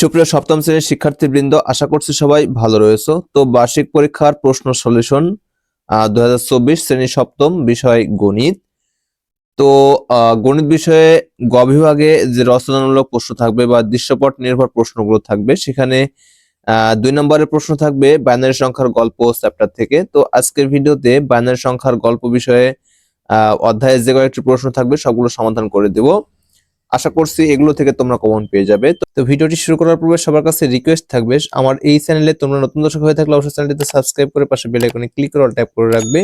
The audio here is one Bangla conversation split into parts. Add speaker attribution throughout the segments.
Speaker 1: সুপ্রিয় সপ্তম শ্রেণির শিক্ষার্থীবৃন্দ, আশা করছি সবাই ভালো রয়েছে। তো বার্ষিক পরীক্ষার প্রশ্ন সলিউশন দু হাজার চব্বিশ শ্রেণি সপ্তম বিষয় গণিত। তো গণিত বিষয়ে গ বিভাগে যে রচনামূলক প্রশ্ন থাকবে বা দৃশ্যপট নির্ভর প্রশ্নগুলো থাকবে, সেখানে দুই নম্বরের প্রশ্ন থাকবে বাইনারি সংখ্যার গল্প চ্যাপ্টার থেকে। তো আজকের ভিডিওতে বাইনারি সংখ্যার গল্প বিষয়ে অধ্যায়ের যে কয়েকটি প্রশ্ন থাকবে, সবগুলো সমাধান করে দেব। আশা করছি এগুলো থেকে তোমরা কমন পেয়ে যাবে। তো- ভিডিওটি শুরু করার পূর্বে সবার কাছে রিকোয়েস্ট থাকবে, আমার এই চ্যানেলে তোমরা নতুন দর্শক হয়ে থাকলে অবশ্যই চ্যানেলটিতে সাবস্ক্রাইব করে পাশে বেল আইকনে ক্লিক করে ট্যাপ করে রাখবে।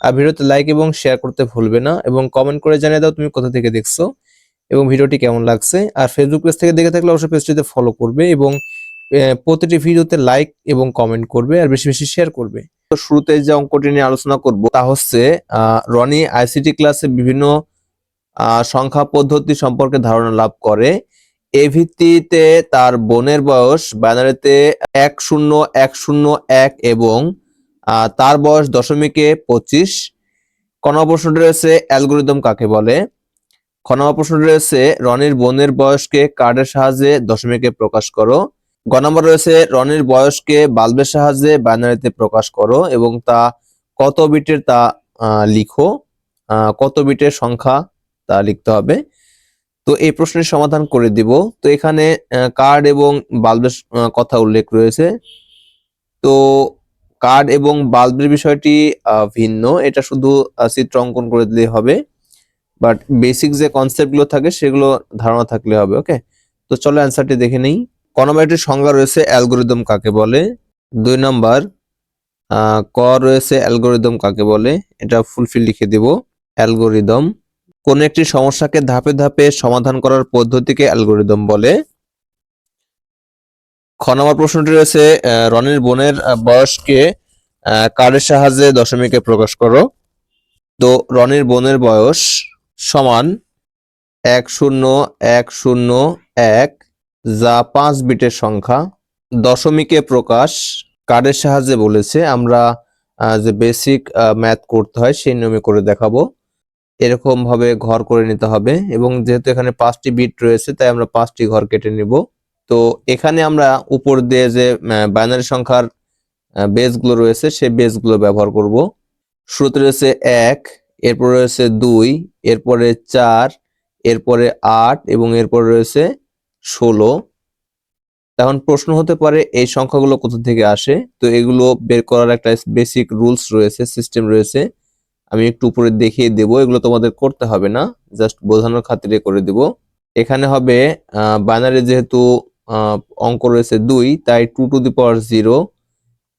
Speaker 1: আর ভিডিওতে লাইক এবং শেয়ার করতে ভুলবে না এবং কমেন্ট করে জানিয়ে দাও তুমি কোথা থেকে দেখছ এবং ভিডিওটি কেমন লাগছে। আর ফেসবুক পেজ থেকে দেখে থাকলে অবশ্যই পেজটিতে ফলো করবে এবং প্রতিটি ভিডিওতে লাইক এবং কমেন্ট করবে আর বেশি বেশি শেয়ার করবে। তো শুরুতে যে অঙ্কটি নিয়ে আলোচনা করব তা হচ্ছে রনি আইসিটি ক্লাসে বিভিন্ন সংখ্যা পদ্ধতি সম্পর্কে ধারণা লাভ করে। এই ভিত্তিতে তার বোনের বয়স বাইনারিতে এক শূন্য এক শূন্য, এক এবং তার বয়স দশমিকে পঁচিশ। ক নম্বর প্রশ্নটি রয়েছে, অ্যালগোরিদম কাকে বলে? খ নম্বর প্রশ্নটি রয়েছে, রনির বোনের বয়সকে কার্ডের সাহায্যে দশমিকে প্রকাশ করো। গ রয়েছে, রনির বয়সকে বাল্বের সাহায্যে বাইনারিতে প্রকাশ করো এবং তা কত বিটের তা লিখো। কত বিটের সংখ্যা? তা লিখতে হবে। তো এই প্রশ্নের সমাধান করে দিব। তো এখানে কার্ড এবং বাল্বের কথা উল্লেখ রয়েছে। তো কার্ড এবং বাল্বের বিষয়টি ভিন্ন। এটা শুধু চিত্র অঙ্কন করে দিলে হবে। বাট বেসিক যে কনসেপ্টগুলো থাকে, সেগুলো ধারণা থাকলে হবে, ওকে? তো চলো অ্যান্সারটি দেখে নেই। ক সংজ্ঞা রয়েছে অ্যালগোরিদম কাকে বলে? দুই নম্বর ক রয়েছে অ্যালগোরিদম কাকে বলে? এটা ফুলফিল লিখে দিব। অ্যালগোরিদম কোন একটি সমস্যাকে ধাপে ধাপে সমাধান করার পদ্ধতিকে অ্যালগোরিদম বলে। খ নম্বর প্রশ্নটি রয়েছে রনির বোনের বয়সকে কার্ডের সাহায্যে দশমিকে প্রকাশ করো। তো রনির বোনের বয়স সমান এক শূন্য এক শূন্য, এক, যা পাঁচ বিটের সংখ্যা। দশমিকে প্রকাশ কার্ডের সাহায্যে বলেছে, আমরা যে বেসিক ম্যাথ করতে হয়, সেই নিয়মে করে দেখাবো। এরকম ভাবে ঘর করে নিতে হবে এবং যেহেতু এখানে পাঁচটি বিট রয়েছে, তাই আমরা পাঁচটি ঘর কেটে নিব। তো এখানে আমরা উপর দিয়ে যে বাইনারি সংখ্যার বেসগুলো রয়েছে, সেই বেসগুলো ব্যবহার করব। শুরুতে রয়েছে এক, এরপর রয়েছে দুই, এরপরে চার, এরপরে আট এবং এরপর রয়েছে ষোলো। এখন প্রশ্ন হতে পারে, এই সংখ্যাগুলো কোথা থেকে আসে? তো এগুলো বের করার একটা বেসিক রুলস রয়েছে সিস্টেম রয়েছে। আমি একটু উপরে দেখিয়ে দেব, এগুলো তোমাদের করতে হবে না জাস্ট বোঝানোর খাতিরে করে দেব। এখানে হবে বাইনারি যেহেতু অঙ্ক রয়েছে দুই, তাই two to the power zero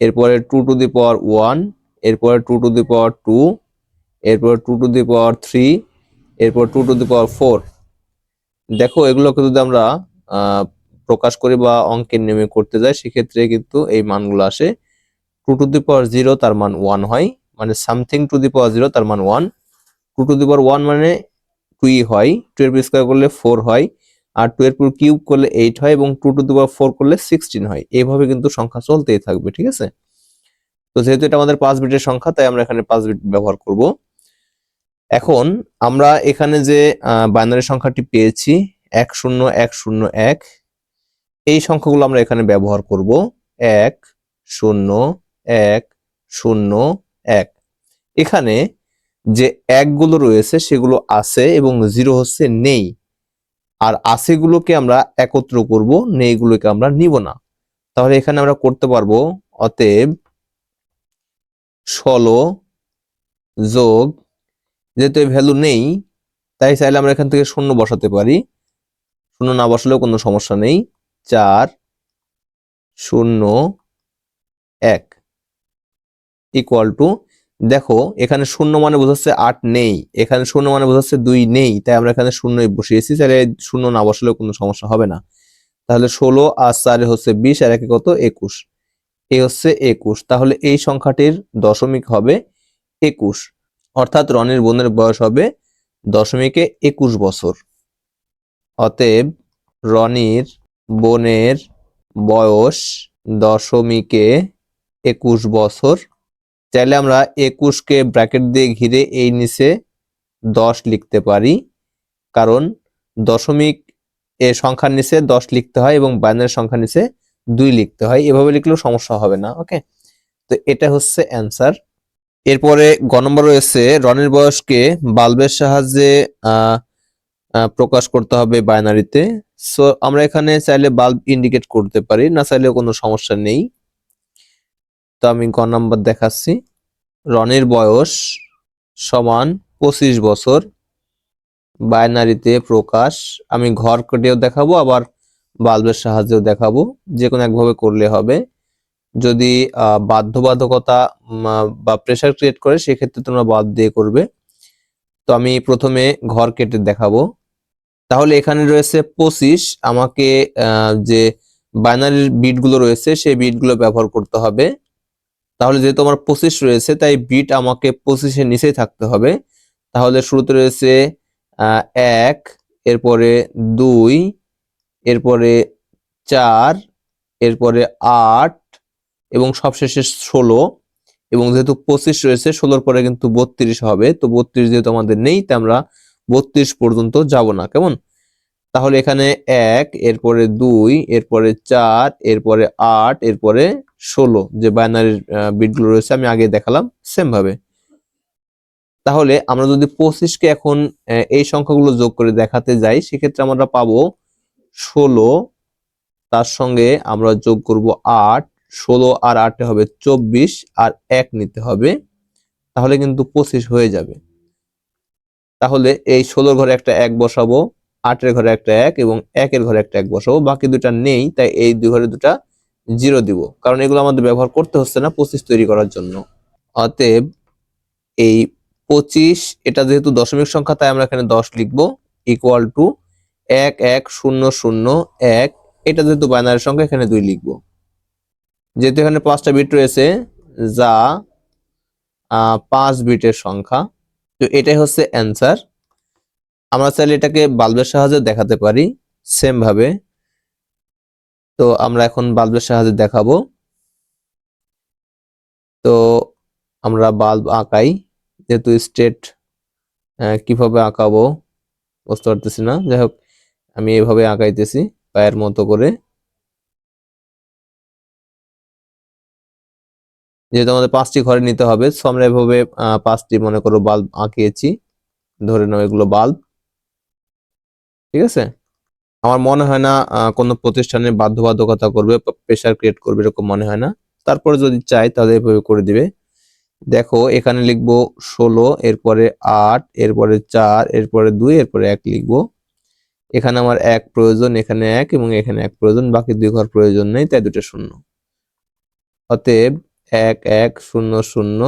Speaker 1: এরপরে two to the power one এরপরে two to the power two এরপর two to the power three এরপর two to the power four দেখো, এগুলোকে যদি আমরা প্রকাশ করি বা অঙ্কের নিয়মে করতে যাই, সেক্ষেত্রে কিন্তু এই মানগুলো আসে। Two to the power zero তার মান ওয়ান হয়। মানে something to the power zero তার মান one two to the power one মানে টুই হয় টু এর স্কোয়ার করলে ফোর হয়, আর টু এর পুরো কিউব করলে এইট হয়, এবং two to the power four করলে সিক্সটিন হয়। এইভাবে কিন্তু সংখ্যা চলতেই থাকবে, ঠিক আছে? তো যেহেতু এটা আমাদের পাঁচ বিটের সংখ্যা, তাই আমরা এখানে পাঁচ বিট ব্যবহার করব। এখন আমরা এখানে যে বাইনারি সংখ্যাটি পেয়েছি, এক শূন্য এক শূন্য, এক, এই সংখ্যাগুলো আমরা এখানে ব্যবহার করব। এক, শূন্য এক, শূন্য এক। এখানে যে একগুলো রয়েছে সেগুলো আছে এবং জিরো হচ্ছে নেই। আর আছেগুলোকে আমরা একত্র করব, নেইগুলোকে আমরা নিব না। তাহলে এখানে আমরা করতে পারব অতএব ষোলো যোগ, যেহেতু ভ্যালু নেই, তাই চাইলে আমরা এখান থেকে শূন্য বসাতে পারি। শূন্য না বসালেও কোনো সমস্যা নেই। চার, শূন্য, এক। ইকুয়াল টু দেখো, এখানে শূন্য মানে বোঝাচ্ছে আট নেই, এখানে শূন্য মানে বোঝাচ্ছে দুই নেই, তাই আমরা এখানে শূন্যই বসিয়েছি, তাহলে শূন্য না বসালেও কোনো সমস্যা হবে না। তাহলে ষোলো আর চারে হচ্ছে বিশ, আর একে কত? একুশ। এ হচ্ছে একুশ, তাহলে এই সংখ্যাটির দশমিক হবে একুশ, অর্থাৎ রনির বোনের বয়স হবে দশমিকে একুশ বছর। অতএব রনির বোনের বয়স দশমিকে একুশ বছর চাইলে আমরা একুশকে ব্র্যাকেট দিয়ে ঘিরে এই নিচে দশ লিখতে পারি। কারণ দশমিক এ সংখ্যার নিচে দশ লিখতে হয় এবং বাইনারি সংখ্যার নিচে দুই লিখতে হয়। এভাবে লিখলেও সমস্যা হবে না, ওকে? তো এটা হচ্ছে অ্যান্সার এরপরে গ নম্বর রয়েছে, রনির বয়সকে বাল্বের সাহায্যে প্রকাশ করতে হবে বাইনারিতে সো আমরা এখানে চাইলে বাল্ব ইন্ডিকেট করতে পারি, না চাইলেও কোনো সমস্যা নেই। তো আমি গ নাম্বার দেখাচ্ছি। রনির বয়স সমান পঁচিশ বছর। বাইনারিতে প্রকাশ। আমি ঘর কেটেও দেখাবো, আবার বাল্বের সাহায্যেও দেখাবো। যে কোনো একভাবে করলে হবে। যদি বাধ্যবাধকতা বা প্রেশার ক্রিয়েট করে, সেক্ষেত্রে তোমরা বাদ দিয়ে করবে। তো আমি প্রথমে ঘর কেটে দেখাবো। তাহলে এখানে রয়েছে পঁচিশ। আমাকে যে বাইনারির বিটগুলো রয়েছে, সেই বিটগুলো ব্যবহার করতে হবে। তাহলে যেহেতু আমার পঁচিশ রয়েছে, তাই বিট আমাকে পঁচিশের নিচেই থাকতে হবে। তাহলে শুরুতে রয়েছে এক, এরপরে দুই, এরপরে চার, এরপরে আট, এবং সবশেষে ষোলো। এবং যেহেতু পঁচিশ রয়েছে, ষোলোর পরে কিন্তু বত্রিশ হবে। তো বত্রিশ যেহেতু আমাদের নেই, তাই আমরা বত্রিশ পর্যন্ত যাব না। কেমন? তাহলে এখানে এক, এরপরে দুই, এরপরে চার, এরপরে আট, এরপরে ষোলো যে বাইনারির বিটগুলো রয়েছে, আমি আগে দেখালাম সেম ভাবে। তাহলে আমরা যদি পঁচিশকে এখন এই সংখ্যাগুলো যোগ করে দেখাতে যাই, সেক্ষেত্রে আমরা পাবো ষোলো, তার সঙ্গে আমরা যোগ করব আট, ষোলো আর আটে হবে চব্বিশ, আর এক নিতে হবে, তাহলে কিন্তু পঁচিশ হয়ে যাবে। তাহলে এই ষোলোর ঘরে একটা এক বসাবো আটের ঘরে একটা এক এবং একের ঘরে একটা এক বসাবো, বাকি দুটা নেই, তাই এই দুই ঘরে দুটা জিরো দিব। কারণ এগুলো আমাদের ব্যবহার করতে হচ্ছে না পঁচিশ তৈরি করার জন্য। অতএব এই পঁচিশ, এটা যেহেতু দশমিক সংখ্যা, তাই আমরা এখানে দশ লিখব ইকুয়াল টু এক এক, শূন্য শূন্য, এক, এটা যেহেতু বাইনারি সংখ্যা, এখানে দুই লিখব। যেহেতু এখানে পাঁচটা বিট রয়েছে, যা পাঁচ বিটের সংখ্যা, তো এটাই হচ্ছে অ্যান্সার আমরা চাইলে এটাকে বাল্বের সাহায্যে দেখাতে পারি সেম ভাবে। তো আমরা এখন বাল্বের সাহায্যে দেখাবো। তো আমরা বাল্ব আঁকাই, যেহেতু স্টেট কীভাবে আঁকাবো বুঝতে পারতেছি না। যাই হোক, আমি এভাবে আঁকাইতেছি পায়ের মতো করে। যেহেতু আমাদের পাঁচটি ঘরে নিতে হবে সো আমরা এভাবে পাঁচটি মনে করো বাল্ব আঁকিয়েছি। ধরে নাও এগুলো বাল্ব। ঠিক আছে? আমার মনে হয় না কোনো প্রতিষ্ঠানে বাধ্যবাধকতা করবে প্রেশার ক্রিয়েট করবে এরকম মনে হয় না। তারপরে যদি চাই তাহলে এভাবে করে দিবে। দেখো, এখানে লিখব ষোলো, এরপরে আট, এরপরে চার, এরপরে দুই, এরপরে এক লিখব। এখানে আমার এক প্রয়োজন, এখানে এক, এবং এখানে এক প্রয়োজন, বাকি দুই ঘর প্রয়োজন নেই, তাই দুটো শূন্য। অতএব, এক এক, শূন্য শূন্য,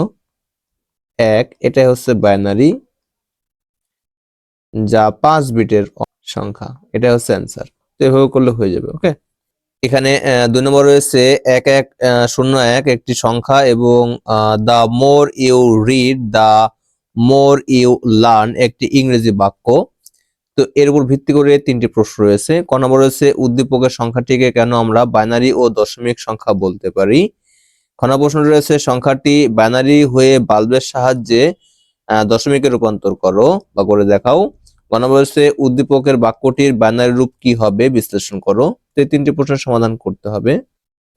Speaker 1: এক, এটাই হচ্ছে বাইনারি যা পাঁচ বিটের সংখ্যা, এটা হচ্ছে অ্যান্সার তো এভাবে করলে হয়ে যাবে ওকে এখানে দুই নম্বর রয়েছে এক এক শূন্য এক একটি সংখ্যা এবং the more you read the more you learn একটি ইংরেজি বাক্য। তো এর উপর ভিত্তি করে তিনটি প্রশ্ন রয়েছে। ক নম্বর রয়েছে, উদ্দীপকের সংখ্যাটিকে কেন আমরা বাইনারি ও দশমিক সংখ্যা বলতে পারি? খ প্রশ্ন রয়েছে, সংখ্যাটি বাইনারি হয়ে বাল্বের সাহায্যে দশমিকে রূপান্তর করো বা করে দেখাও। গ নম্বর রয়েছে উদ্দীপকের বাক্যটির বাইনারি রূপ কি হবে বিশ্লেষণ করো। এই তিনটি প্রশ্নের সমাধান করতে হবে।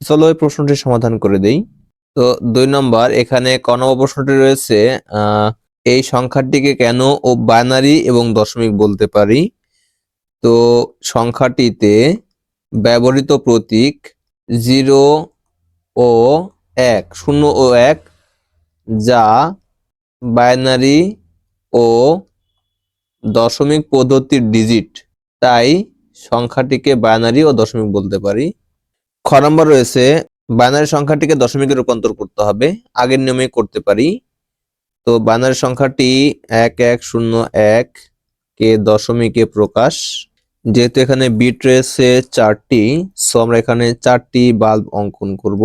Speaker 1: চলো এই প্রশ্নটি সমাধান করে দেই। তো দুই নম্বর, এখানে ক নম্বর প্রশ্নটি রয়েছে এই সংখ্যাটিকে কেন ও বাইনারি এবং দশমিক বলতে পারি? তো সংখ্যাটিতে ব্যবহৃত প্রতীক জিরো ও এক, শূন্য ও এক, যা বাইনারি ও দশমিক পদ্ধতির ডিজিট তাই সংখ্যাটিকে বাইনারি ও দশমিক বলতে পারি। খ নম্বর রয়েছে বাইনারি সংখ্যাটিকে দশমিকে রূপান্তর করতে হবে, আগের নিয়মে করতে পারি। তো বাইনারি সংখ্যাটি এক এক, শূন্য, এক কে দশমিকে প্রকাশ। যেহেতু এখানে বিট রয়েছে চারটি সো আমরা এখানে চারটি বাল্ব অঙ্কন করব।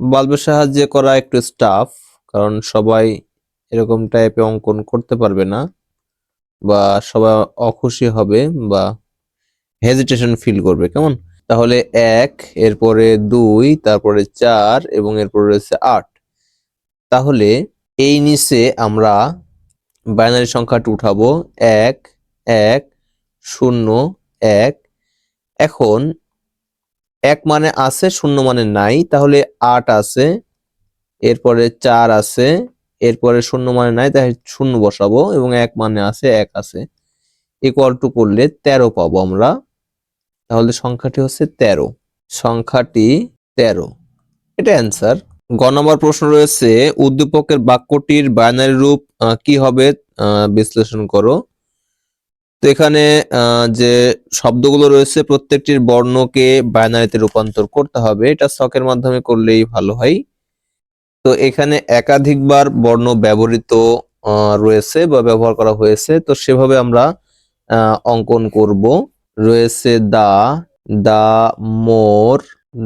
Speaker 1: বাল্বের সাহায্যে করা একটু স্টাফ কারণ সবাই এরকম টাইপে অঙ্কন করতে পারবে না। বা সবাই অখুশি হবে বা হেজিটেশন ফিল করবে, কেমন? তাহলে এক, এরপরে দুই, তারপরে চার এবং এরপরে রয়েছে আট। তাহলে এই নিচে আমরা বাইনারি সংখ্যাটি উঠাবো, এক এক, শূন্য, এক। এখন এক মানে আছে, শূন্য মানে নাই, তাহলে আট আছে, এরপরে চার আছে এরপরে শূন্য মানে নাই, তাই শূন্য বসাবো এবং এক মানে আছে এক আছে ইকুয়াল টু করলে তেরো পাবো আমরা। তাহলে সংখ্যাটি হচ্ছে তেরো। সংখ্যাটি তেরো। এটা অ্যান্সার গ নম্বর প্রশ্ন রয়েছে, উদ্দীপকের বাক্যটির বাইনারি রূপ কি হবে? বিশ্লেষণ করো। তো এখানে যে শব্দগুলো রয়েছে, প্রত্যেকটির বর্ণকে বাইনারিতে রূপান্তর করতে হবে। এটা ছকের মাধ্যমে করলেই ভালো হয়। তো এখানে একাধিকবার বর্ণ ব্যবহৃত রয়েছে বা ব্যবহার করা হয়েছে। তো সেভাবে আমরা অঙ্কন করব। রয়েছে the the more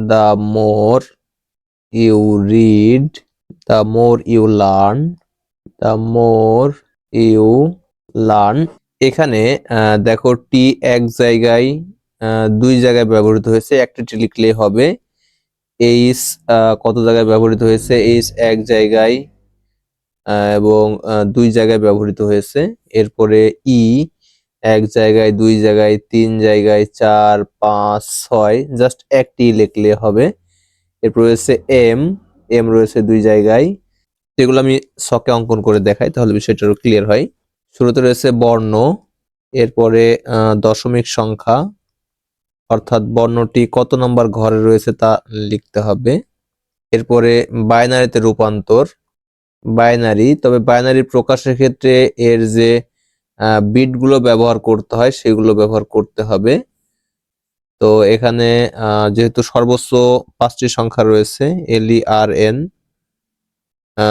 Speaker 1: the more you read, the more you learn, the more you learn. এখানে দেখো টি এক জায়গায় দুই জায়গায় ব্যবহৃত হয়েছে। একটা টি লিখলে হবে এইস কত জায়গায় ব্যবহৃত হয়েছে? এইস এক জায়গায় এবং দুই জায়গায় ব্যবহৃত হয়েছে। এরপরে ই এক জায়গায়, দুই জায়গায়, তিন জায়গায়, চার, পাঁচ, ছয়। জাস্ট একটি লিখলে হবে। এরপর রয়েছে এম এম রয়েছে দুই জায়গায়। যেগুলো আমি ছকে অঙ্কন করে দেখাই, তাহলে বিষয়টা ক্লিয়ার হয়। শুরুতে রয়েছে বর্ণ, এরপরে দশমিক সংখ্যা অর্থাৎ বর্ণটি কত নম্বর ঘরে রয়েছে তা লিখতে হবে। এরপরে বাইনারিতে রূপান্তর। বাইনারি, তবে বাইনারি প্রকাশের ক্ষেত্রে এর যে বিটগুলো ব্যবহার করতে হয়, সেগুলো ব্যবহার করতে হবে। তো এখানে যেহেতু সর্বোচ্চ পাঁচটি সংখ্যা রয়েছে এল ই আর এন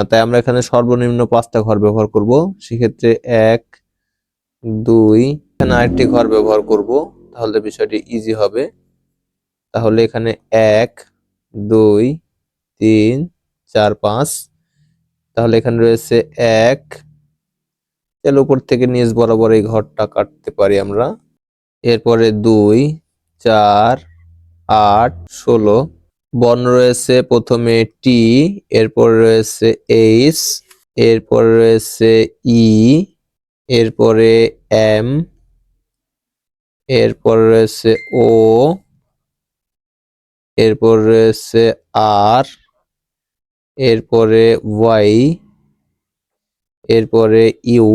Speaker 1: তাই আমরা এখানে সর্বনিম্ন পাঁচটা ঘর ব্যবহার করব। সেক্ষেত্রে এক, দুই, এখানে আরেকটি ঘর ব্যবহার করব। তাহলে বিষয়টি ইজি হবে। তাহলে এখানে এক, দুই, তিন, চার, পাঁচ। তাহলে এখানে রয়েছে এক। তাহলে উপর থেকে নিচ বরাবর এই ঘরটা কাটতে পারি আমরা। এরপরে দুই, চার, আট, ষোলো। বর্ণ রয়েছে প্রথমে টি এরপর রয়েছে এইচ এরপর রয়েছে ই এরপরে এম এরপর রয়েছে ও, এরপর রয়েছে আর, এরপরে ওয়াই, এরপরে ইউ,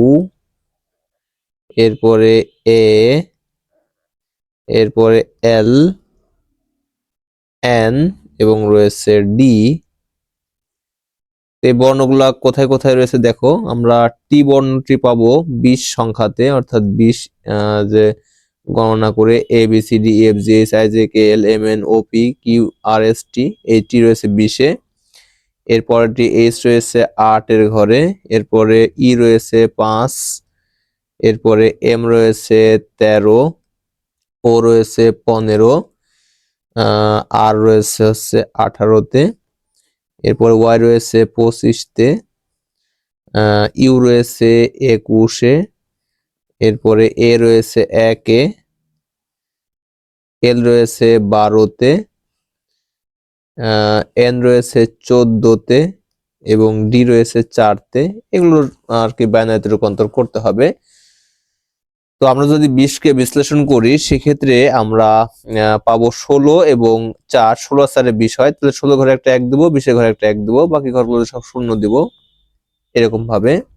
Speaker 1: এরপরে এ, এরপরে এল, এন এবং রয়েছে ডি। এই বর্ণগুলা কোথায় কোথায় রয়েছে দেখো, আমরা টি বর্ণটি পাবো বিশ সংখ্যাতে, অর্থাৎ বিশ যে গণনা করে A B C D F G H I J K L M N O P Q R S T এই টি রয়েছে বিশে এরপরটি এইচ রয়েছে আটের ঘরে, এরপরে ই রয়েছে পাঁচ, এরপরে এম রয়েছে তেরো ও রয়েছে পনেরো আর রয়েছে হচ্ছে আঠারোতে, এরপরে ওয়াই রয়েছে পঁচিশতে ইউ রয়েছে একুশে এরপরে এ রয়েছে একে এল রয়েছে বারোতে এন রয়েছে চোদ্দতে এবং ডি রয়েছে চারতে এগুলোর আর কি বাইনারিতে রূপান্তর করতে হবে। তো আমরা যদি বিশকে বিশ্লেষণ করি সেক্ষেত্রে আমরা পাবো ষোলো এবং চার। ষোলো চারে বিশ হয় তাহলে ষোলো ঘরে একটা এক দেবো বিশের ঘরে একটা এক দেবো বাকি ঘরগুলো সব শূন্য দিব। এরকম ভাবে আহ,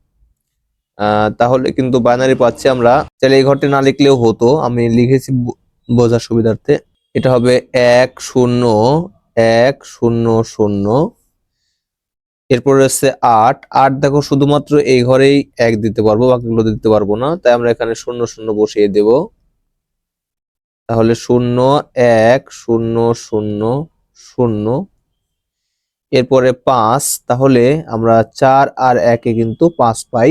Speaker 1: তাহলে কিন্তু বাইনারি পাচ্ছি আমরা। তাহলে এই ঘরটি না লিখলেও হতো। আমি লিখেছি বোঝার সুবিধার্থে। এটা হবে এক শূন্য এক শূন্য শূন্য। এরপর রয়েছে আট। আট দেখো, শুধুমাত্র এই ঘরেই এক দিতে পারব, বাকিগুলো দিতে পারব না। তাই আমরা এখানে শূন্য শূন্য বসিয়ে দেব। তাহলে শূন্য, এক শূন্য শূন্য শূন্য। এরপরে পাঁচ। তাহলে আমরা চার আর একে কিন্তু পাঁচ পাই।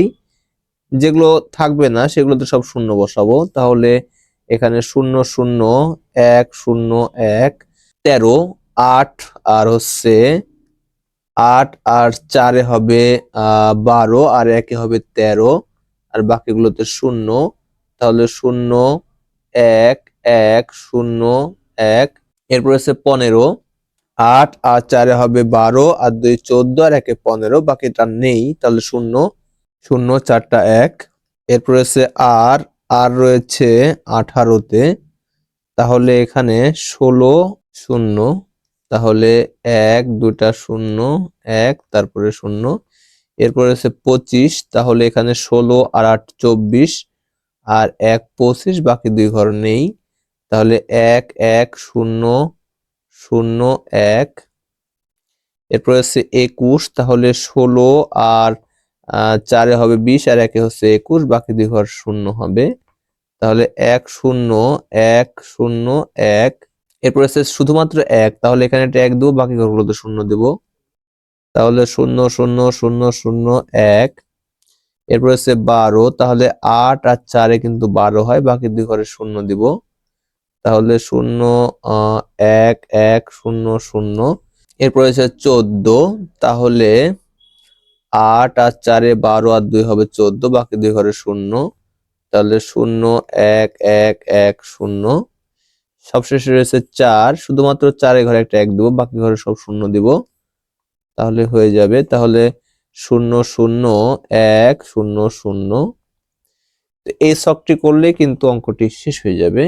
Speaker 1: যেগুলো থাকবে না, সেগুলোতে সব শূন্য বসাবো। তাহলে এখানে শূন্য শূন্য, এক শূন্য, এক, তেরো, আট, আর হচ্ছে আট, আর চারে হবে বারো, আর একে হবে তেরো, আর বাকিগুলোতে শূন্য। তাহলে শূন্য, এক এক, শূন্য, এক, এরপর হচ্ছে পনেরো, আট, আর চারে হবে বারো, আর দুই চোদ্দ, আর একে পনেরো, বাকিটা নেই, তাহলে শূন্য। শূন্য, চারটা এক। এরপর হচ্ছে আর আর রয়েছে আঠারোতে। তাহলে এখানে ষোলো শূন্য, তাহলে এক দুটা শূন্য, এক, তারপরে শূন্য। এরপরে হচ্ছে পঁচিশ, তাহলে এখানে ষোলো আর আট চব্বিশ, আর এক পঁচিশ, বাকি দুই ঘর নেই। তাহলে এক এক, শূন্য শূন্য, এক। এরপর হচ্ছে একুশ, তাহলে ষোলো আর চারে হবে বিশ আর একে হচ্ছে একুশ, বাকি দুই ঘর শূন্য হবে। তাহলে এক শূন্য এক শূন্য, এক। এরপর হচ্ছে শুধুমাত্র এক, তাহলে এখানে একটা এক দেবো, বাকি ঘরগুলোতে শূন্য দেব। তাহলে শূন্য শূন্য শূন্য শূন্য, এক। এরপর হচ্ছে বারো, তাহলে আট আর চারে কিন্তু বারো হয়, বাকি দুই ঘরে শূন্য দিব। তাহলে শূন্য এক এক, শূন্য শূন্য। এরপর হচ্ছে চোদ্দ, তাহলে আট আর চারে বারো আর দুই হবে চোদ্দ, বাকি দুই ঘরে শূন্য। তাহলে শূন্য, এক এক এক, শূন্য। সবশেষে রয়েছে চার, শুধুমাত্র চারে ঘরে একটা এক দেবো, বাকি ঘরে সব শূন্য দিব। তাহলে হয়ে যাবে, তাহলে শূন্য শূন্য, এক, শূন্য শূন্য। এই ছকটি করলে কিন্তু অঙ্কটি শেষ হয়ে যাবে।